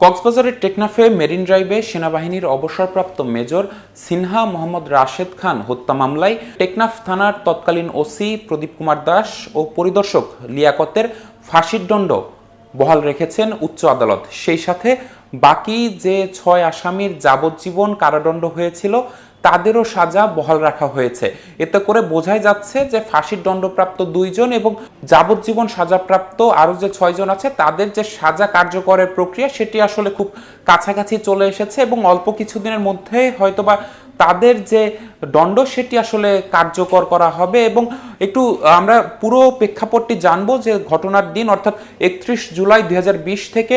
কক্সবাজারের টেকনাফে মেরিন ড্রাইভে সেনাবাহিনীর অবসরপ্রাপ্ত মেজর সিনহা মোহাম্মদ রাশেদ খান হত্যা মামলায় টেকনাফ থানার তৎকালীন ওসি প্রদীপ কুমার দাস ও পরিদর্শক লিয়াকতের ফাঁসির দণ্ড বহাল রেখেছেন উচ্চ আদালত। সেই সাথে বাকি যে ছয় আসামির যাবজ্জীবন কারাদণ্ড হয়েছিল তাদেরও সাজা বহাল রাখা হয়েছে। এতে করে বোঝাই যাচ্ছে যে ফাঁসির দণ্ডপ্রাপ্ত দুইজন এবং যাবজ্জীবন সাজাপ্রাপ্ত আরও যে ছয়জন আছে, তাদের যে সাজা কার্যকরের প্রক্রিয়া, সেটি আসলে খুব কাছাকাছি চলে এসেছে এবং অল্প কিছুদিনের মধ্যে হয়তোবা তাদের যে দণ্ড, সেটি আসলে কার্যকর করা হবে এবং একটু আমরা পুরো প্রেক্ষাপটটি জানব যে ঘটনার দিন, অর্থাৎ একত্রিশ জুলাই দুই হাজার বিশ থেকে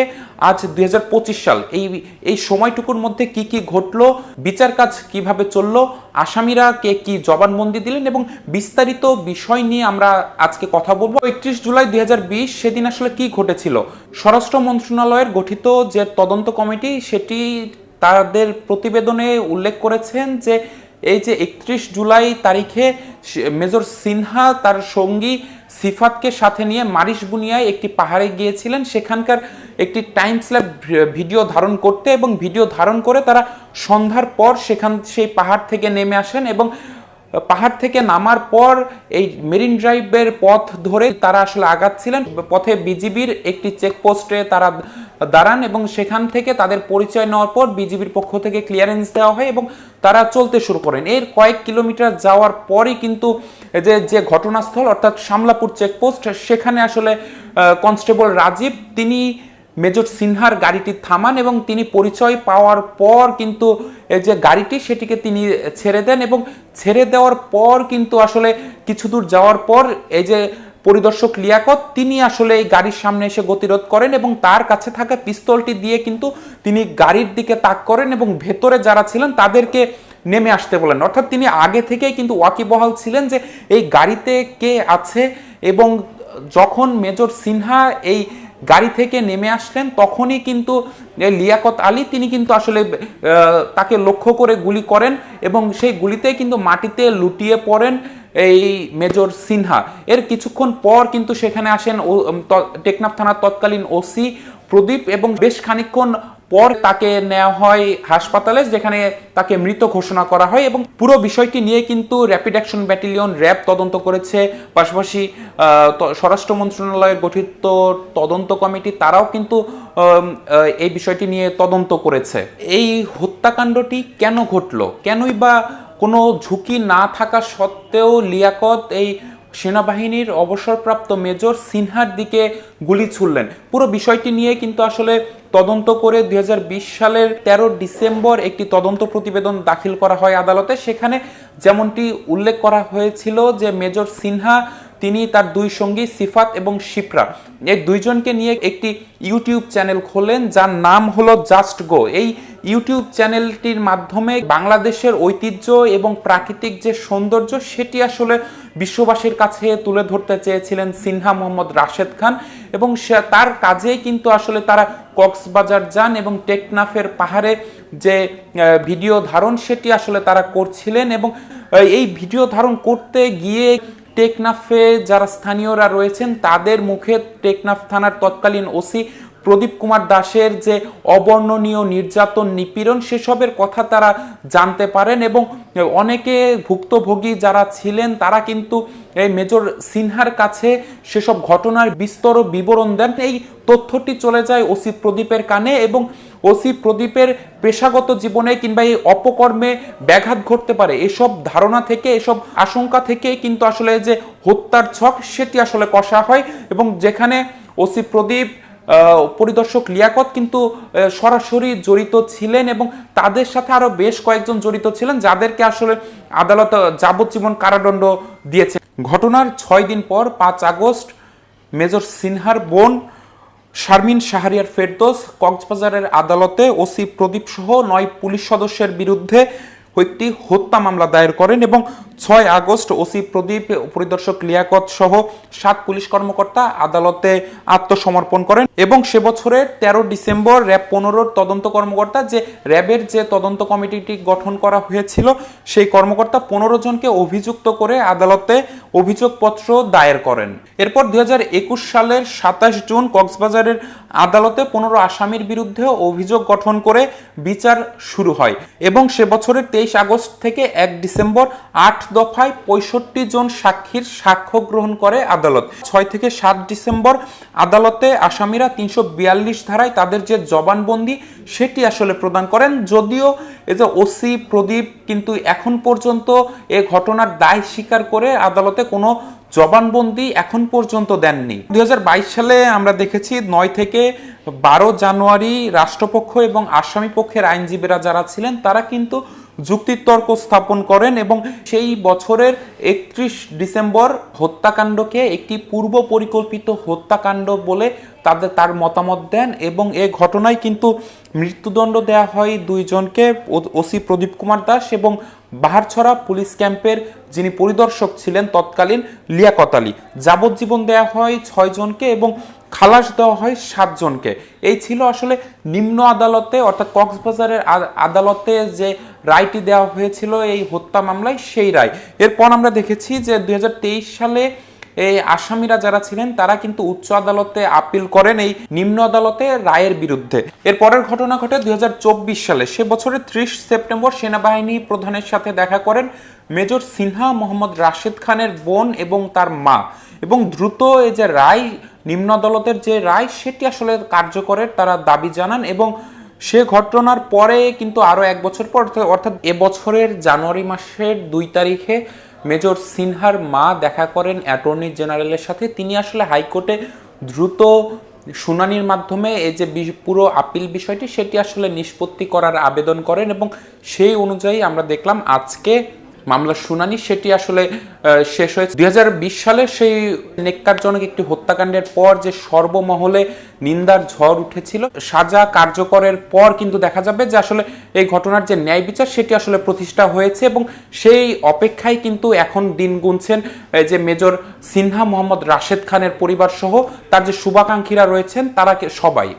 আজ দুই হাজার পঁচিশ সাল, এই এই সময়টুকুর মধ্যে কি কি ঘটলো, বিচার কাজ কীভাবে চলল, আসামিরা কে কি জবানবন্দি দিলেন এবং বিস্তারিত বিষয় নিয়ে আমরা আজকে কথা বলব। একত্রিশ জুলাই দুই হাজার বিশ সেদিন আসলে কি ঘটেছিল? স্বরাষ্ট্র মন্ত্রণালয়ের গঠিত যে তদন্ত কমিটি, সেটি তাদের প্রতিবেদনে উল্লেখ করেছেন যে এই যে একত্রিশ জুলাই তারিখে মেজর সিনহা তার সঙ্গী সিফাতকে সাথে নিয়ে মারিশ বুনিয়ায় একটি পাহাড়ে গিয়েছিলেন। সেখানকার একটি টাইম স্ল্যাব ভিডিও ধারণ করতে এবং ভিডিও ধারণ করে তারা সন্ধ্যার পর সেখান, সেই পাহাড় থেকে নেমে আসেন এবং পাহাড় থেকে নামার পর এই মেরিন ড্রাইভের পথ ধরে তারা আসলে আগাচ্ছিলেন। পথে বিজিবির একটি চেকপোস্টে তারা দাঁড়ান এবং সেখান থেকে তাদের পরিচয় নেওয়ার পর বিজিবির পক্ষ থেকে ক্লিয়ারেন্স দেওয়া হয় এবং তারা চলতে শুরু করেন। এর কয়েক কিলোমিটার যাওয়ার পরই কিন্তু যে যে ঘটনাস্থল অর্থাৎ শামলাপুর চেকপোস্ট, সেখানে আসলে কনস্টেবল রাজীব, তিনি মেজর সিনহার গাড়িটি থামান এবং তিনি পরিচয় পাওয়ার পর কিন্তু এই যে গাড়িটি, সেটিকে তিনি ছেড়ে দেন এবং ছেড়ে দেওয়ার পর কিন্তু আসলে কিছু দূর যাওয়ার পর এই যে পরিদর্শক লিয়াকত, তিনি আসলে এই গাড়ির সামনে এসে গতিরোধ করেন এবং তার কাছে থাকা পিস্তলটি দিয়ে কিন্তু তিনি গাড়ির দিকে তাক করেন এবং ভেতরে যারা ছিলেন তাদেরকে নেমে আসতে বলেন। অর্থাৎ তিনি আগে থেকেই কিন্তু ওয়াকিবহাল ছিলেন যে এই গাড়িতে কে আছে এবং যখন মেজর সিনহা এই গাড়ি থেকে নেমে আসলেন, তখনই কিন্তু লিয়াকত আলী, তিনি কিন্তু আসলে তাকে লক্ষ্য করে গুলি করেন এবং সেই গুলিতে কিন্তু মাটিতে লুটিয়ে পড়েন এই মেজর সিনহা। এর কিছুক্ষণ পর কিন্তু সেখানে আসেন টেকনাফ থানার তৎকালীন ওসি প্রদীপ এবং বেশ খানিক্ষণ পর তাকে নেওয়া হয় হাসপাতালে, যেখানে তাকে মৃত ঘোষণা করা হয় এবং পুরো বিষয়টি নিয়ে কিন্তু র্যাপিড অ্যাকশন ব্যাটালিয়ন র্যাব তদন্ত করেছে। পাশাপাশি স্বরাষ্ট্র মন্ত্রণালয়ের গঠিত তদন্ত কমিটি, তারাও কিন্তু এই বিষয়টি নিয়ে তদন্ত করেছে। এই হত্যাকাণ্ডটি কেন ঘটলো? কেনই বা কোনো ঝুঁকি না থাকা সত্ত্বেও লিয়াকত এই সেনাবাহিনীর অবসরপ্রাপ্ত মেজর সিনহার দিকে গুলি ছুড়লেন। পুরো বিষয়টি নিয়ে কিন্তু আসলে তদন্ত করে দু হাজার বিশ সালের ১৩ ডিসেম্বর একটি তদন্ত প্রতিবেদন দাখিল করা হয় আদালতে। সেখানে যেমনটি উল্লেখ করা হয়েছিল যে মেজর সিনহা তিনি তার দুই সঙ্গী সিফাত এবং শিপ্রা। এই দুইজনকে নিয়ে একটি ইউটিউব চ্যানেল খোলেন, যার নাম হলো জাস্ট গো। এই ইউটিউব চ্যানেলটির মাধ্যমে বাংলাদেশের ঐতিহ্য এবং প্রাকৃতিক যে সৌন্দর্য, সেটি আসলে বিশ্ববাসীর কাছে তুলে ধরতে চেয়েছিলেন সিনহা মোহাম্মদ রাশেদ খান এবং তার কাজেই কিন্তু আসলে তারা কক্সবাজার যান এবং টেকনাফের পাহাড়ে যে ভিডিও ধারণ, সেটি আসলে তারা করছিলেন এবং এই ভিডিও ধারণ করতে গিয়ে টেকনাফে যারা স্থানীয়রা রয়েছেন, তাদের মুখে টেকনাফ থানার তৎকালীন ওসি প্রদীপ কুমার দাসের যে অবর্ণনীয় নির্যাতন নিপীড়ন, সেসবের কথা তারা জানতে পারেন এবং অনেকে ভুক্তভোগী যারা ছিলেন, তারা কিন্তু এই মেজর সিনহার কাছে সেসব ঘটনার বিস্তর বিবরণ দেন। এই তথ্যটি চলে যায় ওসি প্রদীপের কানে এবং ওসি প্রদীপের পেশাগত জীবনে কিংবা এই অপকর্মে ব্যাঘাত ঘটতে পারে, এসব ধারণা থেকে, এসব আশঙ্কা থেকে কিন্তু আসলে যে হত্যার ছক, সেটি আসলে কষা হয় এবং যেখানে ওসি প্রদীপ পরিদর্শক লিয়াকত কিন্তু সরাসরি জড়িত ছিলেন এবং তাদের সাথে আরও বেশ কয়েকজন জড়িত ছিলেন, যাদেরকে আসলে আদালত যাবজ্জীবন কারাদণ্ড দিয়েছে। ঘটনার ছয় দিন পর, পাঁচ আগস্ট, মেজর সিনহার বোন শারমিন শাহরিয়ার ফেরদোস কক্সবাজারের আদালতে ওসি প্রদীপ সহ নয় পুলিশ সদস্যের বিরুদ্ধে একটি হত্যা মামলা দায়ের করেন এবং ছয় আগস্ট ওসি প্রদীপ পরিদর্শক লিয়াকত সহ সাত পুলিশ কর্মকর্তা আদালতে আত্মসমর্পণ করেন এবং সে বছরের তেরো ডিসেম্বর র্যাব পনেরোর তদন্ত কর্মকর্তা যে র্যাবের যে তদন্ত কমিটিটি গঠন করা হয়েছিল, সেই কর্মকর্তা পনেরো জনকে অভিযুক্ত করে আদালতে অভিযোগপত্র দায়ের করেন। এরপর দুই হাজার একুশ সালের সাতাশ জুন কক্সবাজারের আদালতে পনেরো আসামির বিরুদ্ধে অভিযোগ গঠন করে বিচার শুরু হয় এবং সে বছরের তেইশ আগস্ট থেকে এক ডিসেম্বর আট দফায় পঁয়ষট্টি জন সাক্ষীর সাক্ষ্য গ্রহণ করে আদালত। ছয় থেকে সাত ডিসেম্বর আদালতে আসামিরা তিনশো বিয়াল্লিশ ধারায় তাদের যে জবানবন্দি, সেটি আসলে প্রদান করেন। যদিও এই যে ওসি, প্রদীপ কিন্তু এখন পর্যন্ত এ ঘটনার দায় স্বীকার করে আদালতে কোনো জবানবন্দি এখন পর্যন্ত দেননি। দুই হাজার বাইশ সালে আমরা দেখেছি নয় থেকে বারো জানুয়ারি রাষ্ট্রপক্ষ এবং আসামি পক্ষের আইনজীবীরা যারা ছিলেন, তারা কিন্তু যুক্তিতর্ক স্থাপন করেন এবং সেই বছরের একত্রিশ ডিসেম্বর হত্যাকাণ্ডকে একটি পূর্ব পরিকল্পিত হত্যাকাণ্ড বলে তাদের, তার মতামত দেন এবং এ ঘটনায় কিন্তু মৃত্যুদণ্ড দেয়া হয় দুইজনকে ওসি প্রদীপ কুমার দাস এবং বাহারছড়া পুলিশ ক্যাম্পের যিনি পরিদর্শক ছিলেন তৎকালীন লিয়াকত আলী। যাবজ্জীবন দেয়া হয় ছয়জনকে এবং খালাস দেওয়া হয় সাতজনকে। এই ছিল আসলে নিম্ন আদালতে, অর্থাৎ কক্সবাজারের আদালতে যে রায়টি দেওয়া হয়েছিল এই হত্যা মামলায়, সেই রায়। এরপর আমরা দেখেছি যে দুই সালে এই আসামিরা যারা ছিলেন, তারা কিন্তু উচ্চ আদালতে আপিল করেন এই নিম্ন আদালতে রায়ের বিরুদ্ধে। এর পরের ঘটনা ঘটে দুই হাজার চব্বিশ সালে। সে বছরের ত্রিশ সেপ্টেম্বর সেনাবাহিনী প্রধানের সাথে দেখা করেন মেজর সিনহা মোহাম্মদ রাশেদ খানের বোন এবং তার মা। এবং দ্রুত এই যে রায়, নিম্ন আদালতের যে রায়, সেটি আসলে কার্যকরের তারা দাবি জানান এবং সে ঘটনার পরে কিন্তু আরও এক বছর পর, অর্থাৎ- এবছরের জানুয়ারি মাসের দুই তারিখে মেজর সিনহার মা দেখা করেন অ্যাটর্নি জেনারেলের সাথে। তিনি আসলে হাইকোর্টে দ্রুত শুনানির মাধ্যমে এই যে পুরো আপিল বিষয়টি, সেটি আসলে নিষ্পত্তি করার আবেদন করেন এবং সেই অনুযায়ী আমরা দেখলাম আজকে মামলার শুনানি সেটি আসলে শেষ হয়েছে। দু হাজার বিশ সালে সেই নেককারজনক একটি হত্যাকাণ্ডের পর যে সর্বমহলে নিন্দার ঝড় উঠেছিল, সাজা কার্যকরের পর কিন্তু দেখা যাবে যে আসলে এই ঘটনার যে ন্যায় বিচার সেটি আসলে প্রতিষ্ঠা হয়েছে এবং সেই অপেক্ষায় কিন্তু এখন দিন গুনছেন যে মেজর সিনহা মোহাম্মদ রাশেদ খানের পরিবার সহ তার যে শুভাকাঙ্ক্ষীরা রয়েছেন, তারা সবাই।